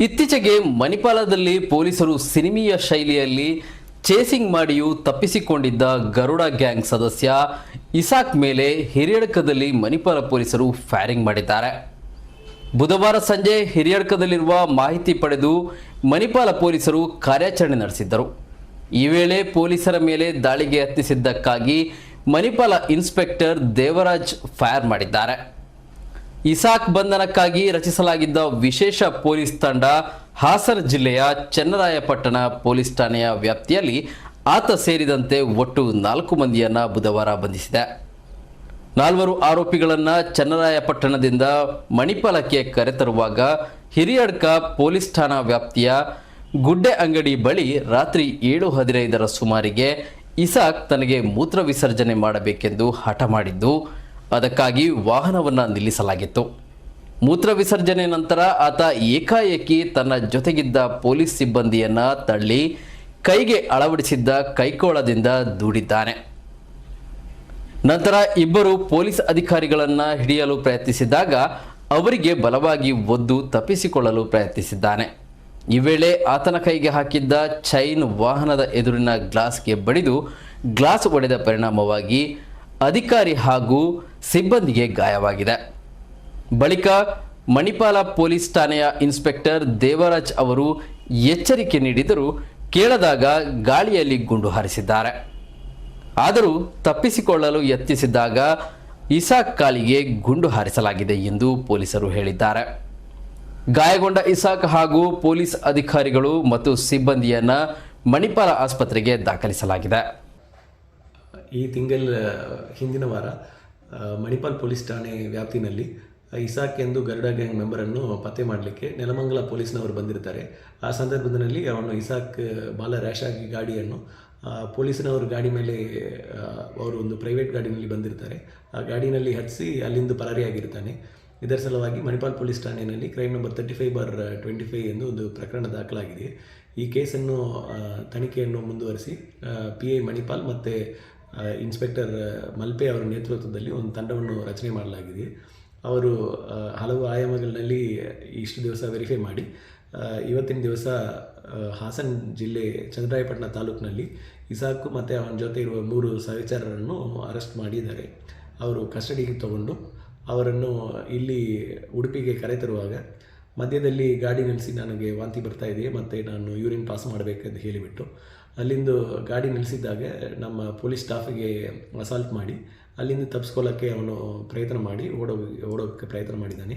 ಇತ್ತೀಚೆಗೆ ಮಣಿಪಾಲದಲ್ಲಿ ಪೊಲೀಸರು ಸಿನಿಮೀಯ ಶೈಲಿಯಲ್ಲಿ ಚೇಸಿಂಗ್ ಮಾಡಿಯೂ ತಪ್ಪಿಸಿಕೊಂಡಿದ್ದ ಗರುಡ ಗ್ಯಾಂಗ್ ಸದಸ್ಯ ಇಸಾಕ್ ಮೇಲೆ ಹಿರಿಯಡ್ಕದಲ್ಲಿ ಮಣಿಪಾಲ ಪೊಲೀಸರು ಫೈರಿಂಗ್ ಮಾಡಿದ್ದಾರೆ. ಬುಧವಾರ ಸಂಜೆ ಹಿರಿಯಡ್ಕದಲ್ಲಿರುವ ಮಾಹಿತಿ ಪಡೆದು ಮಣಿಪಾಲ ಪೊಲೀಸರು ಕಾರ್ಯಾಚರಣೆ ನಡೆಸಿದ್ದರು. ಈ ವೇಳೆ ಪೊಲೀಸರ ಮೇಲೆ ದಾಳಿಗೆ ಯತ್ನಿಸಿದ್ದಕ್ಕಾಗಿ ಮಣಿಪಾಲ ಇನ್ಸ್ಪೆಕ್ಟರ್ ದೇವರಾಜ್ ಫೈರ್ ಮಾಡಿದ್ದಾರೆ ಇಸಾಕ್ ಬಂಧನಕ್ಕಾಗಿ ರಚಿಸಲಾಗಿದ್ದ ವಿಶೇಷ ಪೊಲೀಸ್ ತಂಡ ಹಾಸನ ಜಿಲ್ಲೆಯ ಚನ್ನರಾಯಪಟ್ಟಣ ಪೊಲೀಸ್ ಠಾಣೆಯ ವ್ಯಾಪ್ತಿಯಲ್ಲಿ ಆತ ಸೇರಿದಂತೆ ಒಟ್ಟು ನಾಲ್ಕು ಮಂದಿಯನ್ನ ಬುಧವಾರ ಬಂಧಿಸಿದೆ. ನಾಲ್ವರು ಆರೋಪಿಗಳನ್ನ ಚನ್ನರಾಯಪಟ್ಟಣದಿಂದ ಮಣಿಪಾಲಕ್ಕೆ ಕರೆತರುವಾಗ ಹಿರಿಯಡ್ಕ ಪೊಲೀಸ್ ಠಾಣಾ ವ್ಯಾಪ್ತಿಯ ಗುಡ್ಡೆ ಅಂಗಡಿ ಬಳಿ ರಾತ್ರಿ ಏಳು ಹದಿನೈದರ ಸುಮಾರಿಗೆ ಇಸಾಕ್ ತನಗೆ ಮೂತ್ರ ವಿಸರ್ಜನೆ ಮಾಡಬೇಕೆಂದು ಹಠ ಮಾಡಿದ್ದು ಅದಕ್ಕಾಗಿ ವಾಹನವನ್ನು ನಿಲ್ಲಿಸಲಾಗಿತ್ತು. ಮೂತ್ರ ವಿಸರ್ಜನೆ ನಂತರ ಆತ ಏಕಾಏಕಿ ತನ್ನ ಜೊತೆಗಿದ್ದ ಪೊಲೀಸ್ ಸಿಬ್ಬಂದಿಯನ್ನ ತಳ್ಳಿ ಕೈಗೆ ಅಳವಡಿಸಿದ್ದ ಕೈಕೋಳದಿಂದ ದೂಡಿದ್ದಾನೆ. ನಂತರ ಇಬ್ಬರು ಪೊಲೀಸ್ ಅಧಿಕಾರಿಗಳನ್ನ ಹಿಡಿಯಲು ಪ್ರಯತ್ನಿಸಿದಾಗ ಅವರಿಗೆ ಬಲವಾಗಿ ಒದ್ದು ತಪ್ಪಿಸಿಕೊಳ್ಳಲು ಪ್ರಯತ್ನಿಸಿದ್ದಾನೆ. ಈ ವೇಳೆ ಆತನ ಕೈಗೆ ಹಾಕಿದ್ದ ಚೈನ್ ವಾಹನದ ಎದುರಿನ ಗ್ಲಾಸ್ಗೆ ಬಡಿದು ಗ್ಲಾಸ್ ಒಡೆದ ಪರಿಣಾಮವಾಗಿ ಅಧಿಕಾರಿ ಹಾಗೂ ಸಿಬ್ಬಂದಿಗೆ ಗಾಯವಾಗಿದೆ. ಬಳಿಕ ಮಣಿಪಾಲ ಪೊಲೀಸ್ ಠಾಣೆಯ ಇನ್ಸ್ಪೆಕ್ಟರ್ ದೇವರಾಜ್ ಅವರು ಎಚ್ಚರಿಕೆ ನೀಡಿದರೂ ಕೇಳದಾಗ ಗಾಳಿಯಲ್ಲಿ ಗುಂಡು ಹಾರಿಸಿದ್ದಾರೆ. ಆದರೂ ತಪ್ಪಿಸಿಕೊಳ್ಳಲು ಯತ್ನಿಸಿದ್ದಾಗ ಇಸಾಕ್ ಕಾಲಿಗೆ ಗುಂಡು ಹಾರಿಸಲಾಗಿದೆ ಎಂದು ಪೊಲೀಸರು ಹೇಳಿದ್ದಾರೆ. ಗಾಯಗೊಂಡ ಇಸಾಕ್ ಹಾಗೂ ಪೊಲೀಸ್ ಅಧಿಕಾರಿಗಳು ಮತ್ತು ಸಿಬ್ಬಂದಿಯನ್ನ ಮಣಿಪಾಲ ಆಸ್ಪತ್ರೆಗೆ ದಾಖಲಿಸಲಾಗಿದೆ. ಈ ತಿಂಗಳ ಹಿಂದಿನ ವಾರ ಮಣಿಪಾಲ್ ಪೊಲೀಸ್ ಠಾಣೆ ವ್ಯಾಪ್ತಿನಲ್ಲಿ ಇಸಾಕ್ ಎಂದು ಗರುಡ ಗ್ಯಾಂಗ್ ಮೆಂಬರನ್ನು ಪತ್ತೆ ಮಾಡಲಿಕ್ಕೆ ನೆಲಮಂಗಲ ಪೊಲೀಸ್ನವರು ಬಂದಿರ್ತಾರೆ. ಆ ಸಂದರ್ಭದಲ್ಲಿ ಅವನು ಇಸಾಕ್ ಬಾಲ ರ್ಯಾಶ್ ಆಗಿ ಗಾಡಿಯನ್ನು ಪೊಲೀಸ್ನವರು ಗಾಡಿ ಮೇಲೆ ಅವರು ಒಂದು ಪ್ರೈವೇಟ್ ಗಾಡಿನಲ್ಲಿ ಬಂದಿರ್ತಾರೆ. ಆ ಗಾಡಿನಲ್ಲಿ ಹತ್ತಿಸಿ ಅಲ್ಲಿಂದ ಪರಾರಿಯಾಗಿರ್ತಾನೆ. ಇದರ ಸಲುವಾಗಿ ಮಣಿಪಾಲ್ ಪೊಲೀಸ್ ಠಾಣೆಯಲ್ಲಿ crime number thirty five bar twenty five ಎಂದು ಒಂದು ಪ್ರಕರಣ ದಾಖಲಾಗಿದೆ. ಈ ಕೇಸನ್ನು ತನಿಖೆಯನ್ನು ಮುಂದುವರಿಸಿ ಪಿ ಐ ಮಣಿಪಾಲ್ ಮತ್ತು ಇನ್ಸ್ಪೆಕ್ಟರ್ ಮಲ್ಪೆ ಅವರ ನೇತೃತ್ವದಲ್ಲಿ ಒಂದು ತಂಡವನ್ನು ರಚನೆ ಮಾಡಲಾಗಿದೆ. ಅವರು ಹಲವು ಆಯಾಮಗಳಲ್ಲಿ ಇಷ್ಟು ದಿವಸ ವೆರಿಫೈ ಮಾಡಿ ಇವತ್ತಿನ ದಿವಸ ಹಾಸನ ಜಿಲ್ಲೆ ಚಂದ್ರಾಯಪಟ್ಟಣ ತಾಲೂಕಿನಲ್ಲಿ ಇಸಾಕು ಮತ್ತು ಅವನ ಜೊತೆ ಇರುವ ಮೂರು ಸಹಚಾರರನ್ನು ಅರೆಸ್ಟ್ ಮಾಡಿದ್ದಾರೆ. ಅವರು ಕಸ್ಟಡಿಗೆ ತಗೊಂಡು ಅವರನ್ನು ಇಲ್ಲಿ ಉಡುಪಿಗೆ ಕರೆತರುವಾಗ ಮಧ್ಯದಲ್ಲಿ ಗಾಡಿ ನಿಲ್ಲಿಸಿ ನನಗೆ ವಾಂತಿ ಬರ್ತಾ ಇದೆ, ಮತ್ತು ನಾನು ಯೂರಿನ್ ಪಾಸ್ ಮಾಡಬೇಕಂತ ಹೇಳಿಬಿಟ್ಟು, ಅಲ್ಲಿಂದು ಗಾಡಿ ನಿಲ್ಲಿಸಿದ್ದಾಗೆ ನಮ್ಮ ಪೊಲೀಸ್ ಸ್ಟಾಫಿಗೆ ಅಸಾಲ್ಟ್ ಮಾಡಿ, ಅಲ್ಲಿಂದ ತಪ್ಪಿಸ್ಕೊಳ್ಳೋಕ್ಕೆ ಅವನು ಪ್ರಯತ್ನ ಮಾಡಿ, ಓಡೋ, ಓಡೋಕ್ಕೆ ಪ್ರಯತ್ನ ಮಾಡಿದ್ದಾನೆ.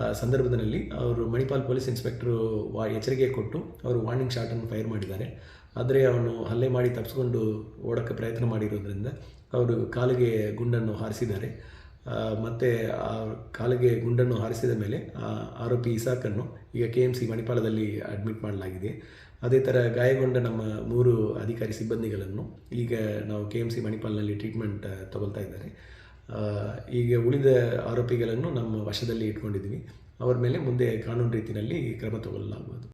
ಆ ಸಂದರ್ಭದಲ್ಲಿ ಅವರು ಮಣಿಪಾಲ್ ಪೊಲೀಸ್ ಇನ್ಸ್ಪೆಕ್ಟ್ರು ವಾ, ಎಚ್ಚರಿಕೆ ಕೊಟ್ಟು ಅವರು ವಾರ್ನಿಂಗ್ ಶಾಟನ್ನು ಫೈರ್ ಮಾಡಿದ್ದಾರೆ. ಆದರೆ ಅವನು ಹಲ್ಲೆ ಮಾಡಿ ತಪ್ಪಿಸ್ಕೊಂಡು ಓಡೋಕ್ಕೆ ಪ್ರಯತ್ನ ಮಾಡಿರೋದ್ರಿಂದ ಅವರು ಕಾಲಿಗೆ ಗುಂಡನ್ನು ಹಾರಿಸಿದ್ದಾರೆ. ಮತ್ತೆ ಆ ಕಾಲಿಗೆ ಗುಂಡನ್ನು ಹಾರಿಸಿದ ಮೇಲೆ ಆ ಆರೋಪಿ ಇಸಾಕನ್ನು ಈಗ ಕೆ ಎಂ ಸಿ ಮಣಿಪಾಲದಲ್ಲಿ ಅಡ್ಮಿಟ್ ಮಾಡಲಾಗಿದೆ. ಅದೇ ಥರ ಗಾಯಗೊಂಡ ನಮ್ಮ ಮೂರು ಅಧಿಕಾರಿ ಸಿಬ್ಬಂದಿಗಳನ್ನು ಈಗ ನಾವು ಕೆ ಎಂ ಸಿ ಮಣಿಪಾಲ್ನಲ್ಲಿ ಟ್ರೀಟ್ಮೆಂಟ್ ತಗೊಳ್ತಾ ಇದ್ದಾರೆ. ಈಗ ಉಳಿದ ಆರೋಪಿಗಳನ್ನು ನಮ್ಮ ವಶದಲ್ಲಿ ಇಟ್ಕೊಂಡಿದ್ದೀವಿ. ಅವರ ಮೇಲೆ ಮುಂದೆ ಕಾನೂನು ರೀತಿಯಲ್ಲಿ ಕ್ರಮ ತಗೊಳ್ಳಲಾಗುವುದು.